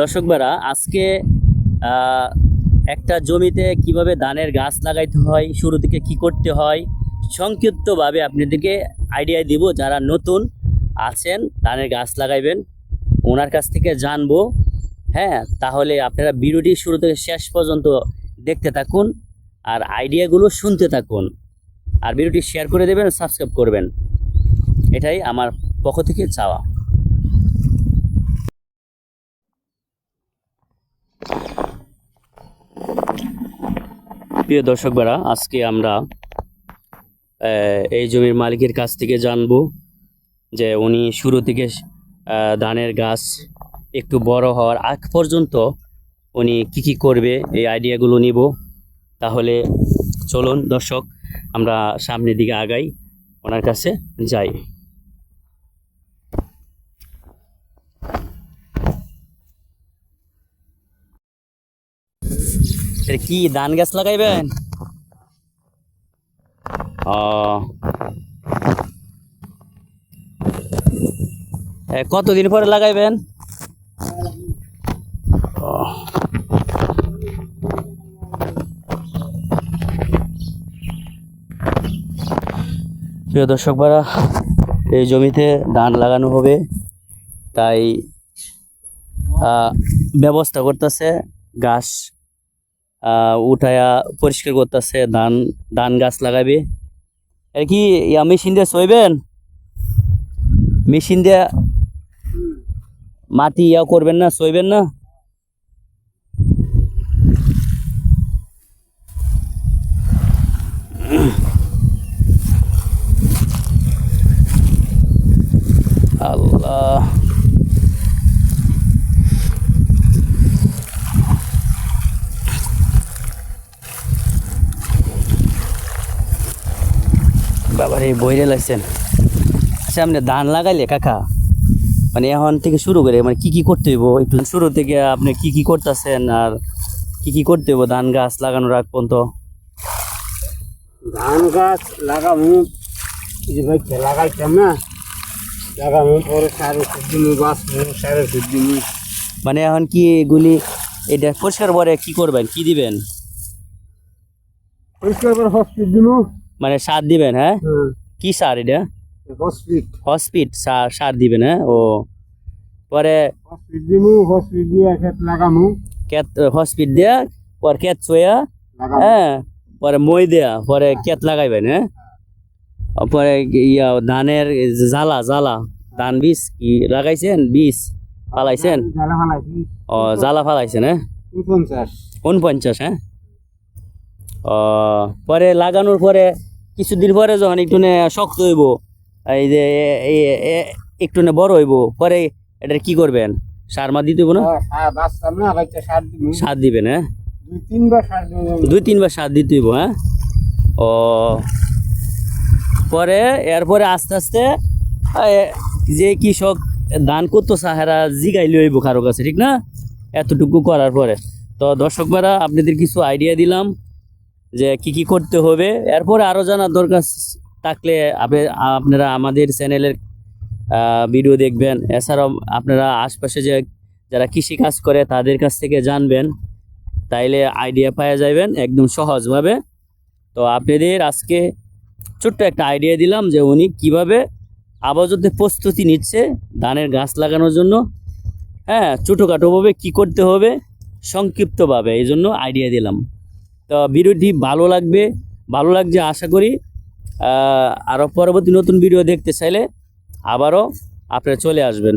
দর্শক বেড়া আজকে একটা জমিতে কীভাবে ধানের গাছ লাগাইতে হয়, শুরু থেকে কি করতে হয়, সংক্ষিপ্তভাবে আপনাদেরকে আইডিয়া দিব। যারা নতুন আছেন, ধানের গাছ লাগাইবেন, ওনার কাছ থেকে জানব। হ্যাঁ তাহলে আপনারা ভিডিওটি শুরু থেকে শেষ পর্যন্ত দেখতে থাকুন আর আইডিয়াগুলো শুনতে থাকুন। আর ভিডিওটি শেয়ার করে দেবেন সাবস্ক্রাইব করবেন। এটাই আমার পক্ষ থেকে চাওয়া। প্রিয় দর্শকরা আজকে আমরা এই জমির মালিকের কাছ থেকে জানব যে উনি শুরু থেকে ধানের গাছ একটু বড় হওয়ার আগ পর্যন্ত উনি কি কি করবে, এই আইডিয়াগুলো নিব। তাহলে চলুন দর্শক, আমরা সামনের দিকে আগাই, ওনার কাছে যাই। কি, ধান গাছ লাগাইবেন ও কতদিন পরে লাগাইবেন। প্রিয় দর্শক বারা এই জমিতে ধান লাগানো হবে, তাই ব্যবস্থা করতেছে গাছ উঠায়া পরিষ্কার করতেছে, ধান ধান গাছ লাগাবে আর কি, ইয়া মেশিন দিয়ে সইবেন? মেশিন দিয়ে মাটি ইয়া করবেন না, সইবেন না? বাবার এই বইরে লাগছেন আচ্ছা আপনি ধান লাগাইলে কাকা মানে এখন থেকে শুরু করে মানে কি কি করতে হইব? একটু শুরু থেকে আপনি কি কি করতেছেন আর কি কি করতে হইব ধান গাছ লাগানোর আগ পর্যন্ত? ধান গাছ এই লাগাইতাম না লাগামু পরে বাঁচবো মানে এখন কি এগুলি এটা পরিষ্কার পরে কি করবেন কি দিবেন? পরিষ্কার করে হসপিট দিমু মানে সার দিবেন হ্যাঁ? হ্যাঁ কি সার এটা? হসপিট। হসপিট সার সার দিবেন হ্যাঁ? ও। পরে হসপিট দিমু হসপিট দিয়ে খেত লাগামু। ক্যাত হসপিট দেয়া পর ক্যাত চোয়া হ্যাঁ? পরে মই দেয়া পরে কেত লাগাইবেন হ্যাঁ? পরে ইয়া ধানের জ্বালা জ্বালা ধান বীজ কি লাগাইছেন? বীজ ফালাইছেন? ও জ্বালা ফালাইছেন হ্যাঁ? পঞ্চাশ উনপঞ্চাশ হ্যাঁ? পরে লাগানোর পরে কিছুদিন পরে যখন একটু শক্ত হইব এই যে একটু বড় হইব পরে এটা কি করবেন? সার মা দিতে না? সার বাচ্চা সার দিবেন হ্যাঁ? দুই তিনবার সার দিতে হইব হ্যাঁ? ও পরে এরপরে আস্তে আস্তে যে কৃষক দান করতো সাহারা জিগাই লইব কারও কাছে ঠিক না? এতটুকু করার পরে। তো দর্শক ভাইরা আপনাদের কিছু আইডিয়া দিলাম। যে কি কি করতে হবে? এরপরে আরও জানার দরকার থাকলে আপনি- আপনারা আমাদের চ্যানেলের ভিডিও দেখবেন। এছাড়াও আপনারা আশপাশে যে যারা কৃষি কাজ করে, তাদের কাছ থেকে জানবেন। তাইলে আইডিয়া পাওয়া যাবেন একদম সহজভাবে। তো আপনাদের আজকে ছোট্ট একটা আইডিয়া দিলাম যে উনি কীভাবে আবাজতে প্রস্তুতি নিচ্ছে ধানের গাছ লাগানোর জন্য। হ্যাঁ ছোটোখাটোভাবে কি করতে হবে, সংক্ষিপ্তভাবে এই জন্য আইডিয়া দিলাম। তো ভিডিওটি ভালো লাগবে, ভালো লাগছে আশা করি। আরও পরবর্তী নতুন ভিডিও দেখতে চাইলে আবারও আপনারা চলে আসবেন।